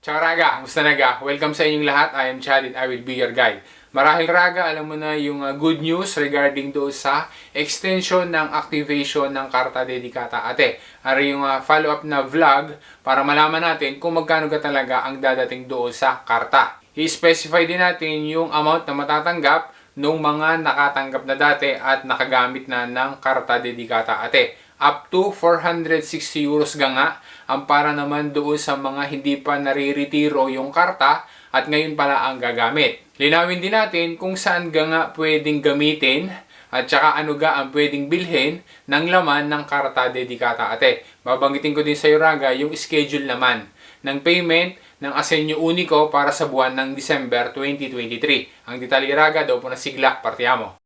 Ciao Raga, kumusta naga? Welcome sa inyong lahat. I am Chad and I will be your guide. Marahil Raga, alam mo na yung uh, good news regarding do sa extension ng activation ng Karta Dedicata Ate. Ari yung uh, follow-up na vlog para malaman natin kung magkano ka talaga ang dadating doon sa karta. I-specify din natin yung amount na matatanggap ng mga nakatanggap na dati at nakagamit na ng Karta Dedicata Ate up to 460 euros ga nga ang para naman doon sa mga hindi pa nariretiro yung karta at ngayon pala ang gagamit. Linawin din natin kung saan ga nga pwedeng gamitin at saka ano ga ang pwedeng bilhin ng laman ng karta dedikata ate. Babanggitin ko din sa iyo yung schedule naman ng payment ng Asenyo Unico para sa buwan ng December 2023. Ang detalye raga daw po na sigla, partiamo.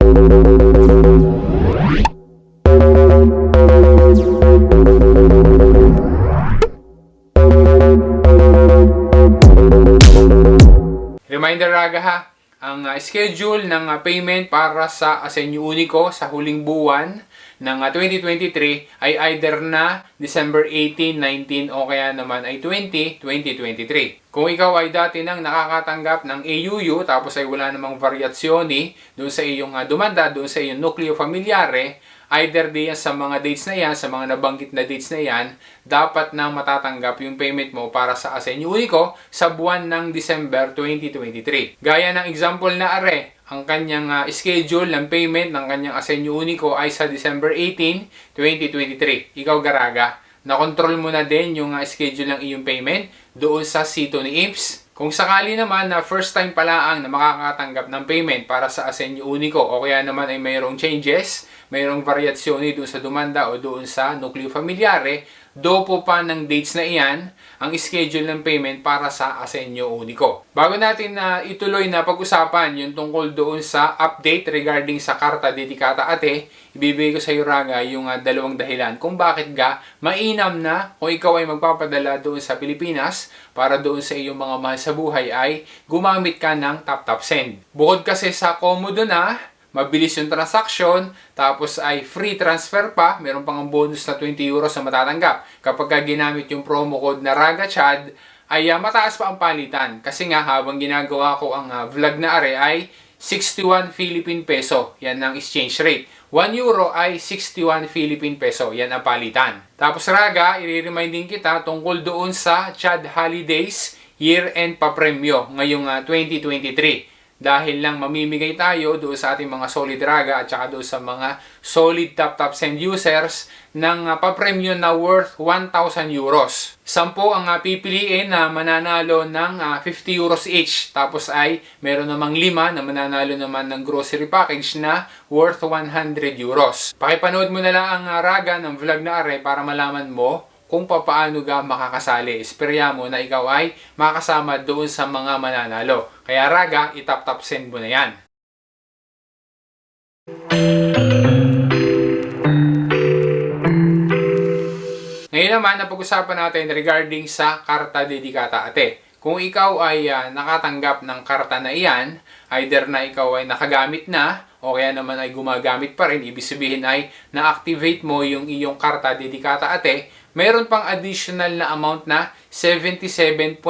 Reminder raga ha, ang uh, schedule ng uh, payment para sa Asenyo Unico sa huling buwan ng uh, 2023 ay either na December 18, 19 o kaya naman ay 20, 2023. Kung ikaw ay dati nang nakakatanggap ng AUU tapos ay wala namang variasyoni doon sa iyong uh, dumanda, doon sa iyong nucleo familiare, either diyan sa mga dates na yan, sa mga nabanggit na dates na yan, dapat na matatanggap yung payment mo para sa Asenyo Unico sa buwan ng December 2023. Gaya ng example na are, ang kanyang uh, schedule ng payment ng kanyang Asenyo Unico ay sa December 18, 2023. Ikaw Garaga, na-control mo na din yung uh, schedule ng iyong payment doon sa sito ni IPS kung sakali naman na first time pala ang na makakatanggap ng payment para sa Asenyo Unico o kaya naman ay mayroong changes, mayroong variasyoni doon sa dumanda o doon sa nucleo familiare, do po pa ng dates na iyan ang schedule ng payment para sa Asenyo Unico. Bago natin na uh, ituloy na pag-usapan yung tungkol doon sa update regarding sa Karta Dedicata Ate, ibibigay ko sa iyo Raga yung uh, dalawang dahilan kung bakit ga mainam na kung ikaw ay magpapadala doon sa Pilipinas para doon sa iyong mga mahal sa buhay ay gumamit ka ng tap-tap send. Bukod kasi sa komodo na, mabilis yung transaction, tapos ay free transfer pa, meron pang ang bonus na 20 euros na matatanggap. Kapag ginamit yung promo code na RAGACHAD, ay uh, mataas pa ang palitan. Kasi nga habang ginagawa ko ang uh, vlog na are ay 61 Philippine peso. Yan ang exchange rate. 1 euro ay 61 Philippine peso. Yan ang palitan. Tapos Raga, i-reminding kita tungkol doon sa Chad Holidays year-end pa-premyo ngayong uh, 2023 dahil lang mamimigay tayo doon sa ating mga solid raga at saka doon sa mga solid top top send users ng uh, papremyo na worth 1,000 euros. Sampo ang uh, pipiliin na mananalo ng uh, 50 euros each. Tapos ay meron namang lima na mananalo naman ng grocery package na worth 100 euros. Pakipanood mo na lang ang uh, raga ng vlog na are para malaman mo kung papaano ka makakasali. Esperya mo na ikaw ay makasama doon sa mga mananalo. Kaya raga, itap-tap send mo na yan. Ngayon naman, napag-usapan natin regarding sa Karta Dedicata Ate. Kung ikaw ay uh, nakatanggap ng karta na iyan, either na ikaw ay nakagamit na o kaya naman ay gumagamit pa rin, ibig sabihin ay na-activate mo yung iyong karta Dedicata Ate, mayroon pang additional na amount na 77.20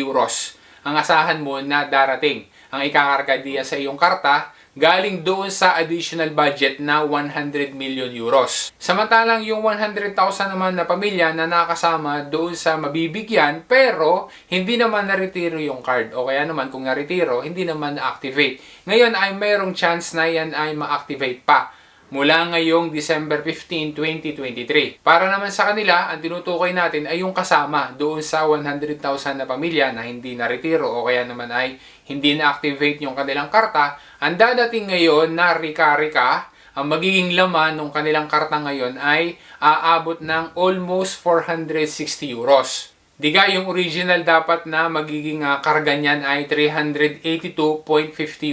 euros ang asahan mo na darating. Ang ikakarga diya sa iyong karta galing doon sa additional budget na 100 million euros. Samantalang yung 100,000 naman na pamilya na nakasama doon sa mabibigyan pero hindi naman naretiro yung card o kaya naman kung naretiro hindi naman na-activate. Ngayon ay mayroong chance na yan ay ma-activate pa mula ngayong December 15, 2023. Para naman sa kanila, ang tinutukoy natin ay yung kasama doon sa 100,000 na pamilya na hindi na-retiro o kaya naman ay hindi na-activate yung kanilang karta. Ang dadating ngayon na rika-rika, ang magiging laman ng kanilang karta ngayon ay aabot ng almost 460 euros. Diga, yung original dapat na magiging uh, karga niyan ay 382.50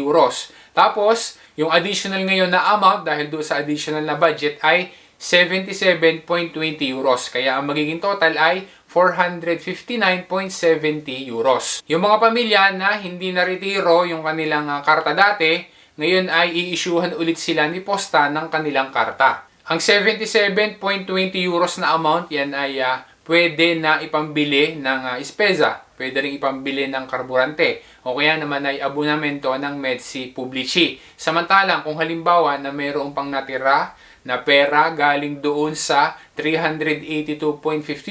euros. Tapos, yung additional ngayon na amount dahil doon sa additional na budget ay 77.20 euros. Kaya ang magiging total ay 459.70 euros. Yung mga pamilya na hindi na-retiro yung kanilang uh, karta dati, ngayon ay i-issuehan ulit sila ni posta ng kanilang karta. Ang 77.20 euros na amount, yan ay uh, pwede na ipambili ng uh, ispeza. Pwede rin ipambili ng karburante. O kaya naman ay abonamento ng Medsi Publici. Samantalang kung halimbawa na mayroong pang natira na pera galing doon sa 382.50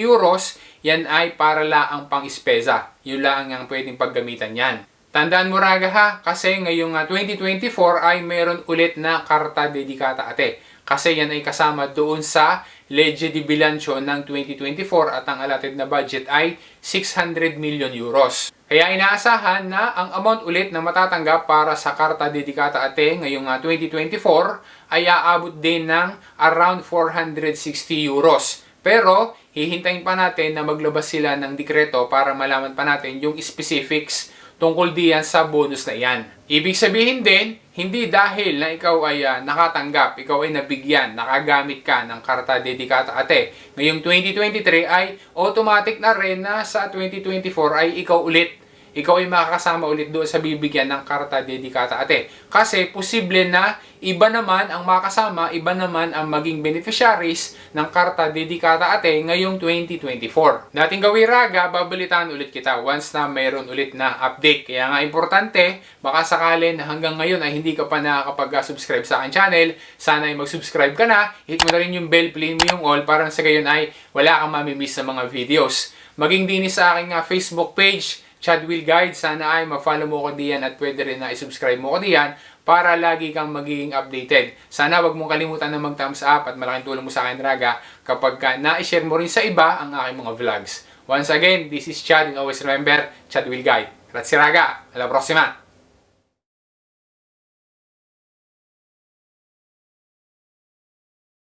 euros, yan ay para laang pang ispeza. Yun lang ang pwedeng paggamitan yan. Tandaan mo raga ha, kasi ngayong ah, 2024 ay meron ulit na karta dedikata ate. Kasi yan ay kasama doon sa Legge di Bilancio ng 2024 at ang allotted na budget ay 600 million euros. Kaya inaasahan na ang amount ulit na matatanggap para sa karta dedikata ate ngayong ah, 2024 ay aabot din ng around 460 euros. Pero hihintayin pa natin na maglabas sila ng dekreto para malaman pa natin yung specifics tungkol diyan sa bonus na iyan. Ibig sabihin din, hindi dahil na ikaw ay ah, nakatanggap, ikaw ay nabigyan, nakagamit ka ng karta dedikata ate. Ngayong 2023 ay automatic na rin na sa 2024 ay ikaw ulit ikaw ay makakasama ulit doon sa bibigyan ng karta dedikata ate. Kasi posible na iba naman ang makasama, iba naman ang maging beneficiaries ng karta dedikata ate ngayong 2024. Dating gawin raga, babalitaan ulit kita once na mayroon ulit na update. Kaya nga importante, baka sakali na hanggang ngayon ay hindi ka pa nakakapag-subscribe sa akin channel, sana ay mag-subscribe ka na, hit mo na rin yung bell, play mo yung all para sa gayon ay wala kang mamimiss sa mga videos. Maging din sa aking uh, Facebook page, Chad Will Guide. Sana ay ma-follow mo ko diyan at pwede rin na i-subscribe mo ko diyan para lagi kang magiging updated. Sana wag mong kalimutan na mag-thumbs up at malaking tulong mo sa akin, Raga, kapag ka na-share mo rin sa iba ang aking mga vlogs. Once again, this is Chad and always remember, Chad Will Guide. Grazie Raga, alla prossima!